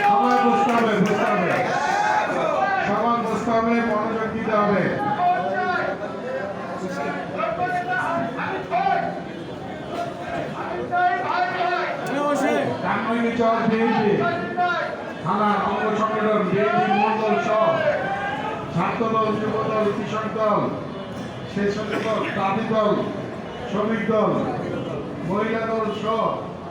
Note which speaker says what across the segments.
Speaker 1: সবাই বসতে হবে বসতে হবে সবাই বসতে হবে মনোযোগ দিতে হবে কানমাইনি চর বিএনপি থানা দল সেই সঙ্গে দল দাবি দল, শ্রমিক দল, মহিলা দল সহ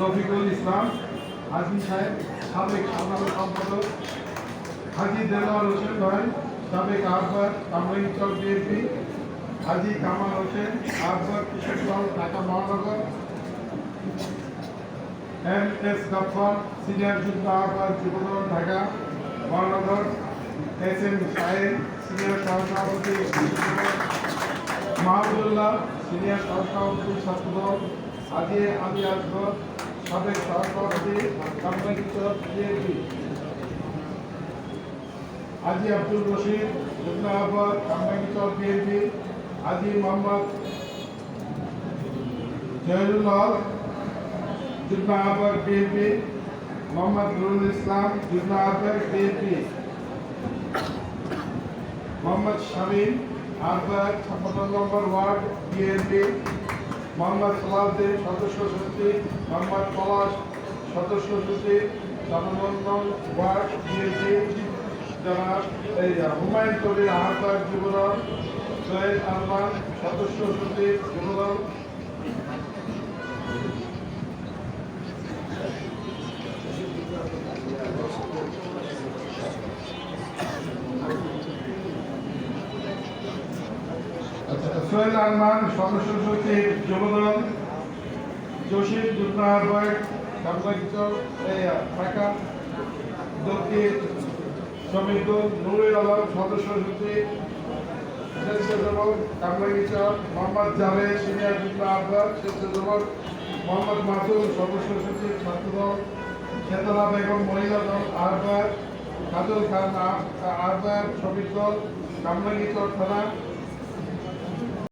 Speaker 1: রফিকুল ইসলাম, হাজি সাহেব, সাবেক সাধারণ সম্পাদক, হাজি দেলোয়ার হোসেন ভাই সাবেক আহ্বায়ক কামরাগি চর বিএনপি, হাজি কামাল হোসেন কৃষক দল ঢাকা মহানগর, এম এস গাফার সিনিয়র যুগ্ম আহ্বায়ক যুবদল ঢাকা মহানগর, এস এম সাহেব, সিনিয়র সহসভাপতি, মাহবুবুল্লাহ, সিনিয়র সহসভাপতি, ছাত্রদল আজি আলী আসগর সাবেক সহসভাপতি কামরাগিচর বিএনপি। আজি আব্দুল রশিদ যুগ্ম আহ্বায়ক কামরাগিচর বিএনপি। আজি মোহাম্মদ জহিরুল হক, যুগ্ম আহ্বায়ক বিএনপি। মোহাম্মদ নুরুল ইসলাম আহ্বায়ক বিএনপি। মোহাম্মদ শামীম, আহ্বায়ক, ছাপ্পান্ন নম্বর ওয়ার্ড বিএনপি। মোহাম্মদ সালাউদ্দিন সদস্য সচিব মোহাম্মদ পলাশ, সদস্য সচিব জনবন্ধন হুমায়ুন কবির আহতার যুবদল সৈয়দ আহমান সদস্য সচিব যুবদল। সোহেল আরমান, সদস্য সচিব যুবদল, জসিম যুগ্ম আহ্বায়ক কামরাগিচর ঢাকা দক্ষিণ শ্রমিক নুরুল আলম, সদস্য সচিব কামরাগিচর মোহাম্মদ জাভেদ, সিনিয়র যুগ্ম আহ্বায়ক স্বেচ্ছাসেবক, মোহাম্মদ মাসুদ সদস্য সচিব, ছাত্রদল চেতনা বেগম, মহিলা দল, আহ্বায়ক কাজল খান, আহ- আহ্বায়ক, শ্রমিক দল কামরাগিচর থানা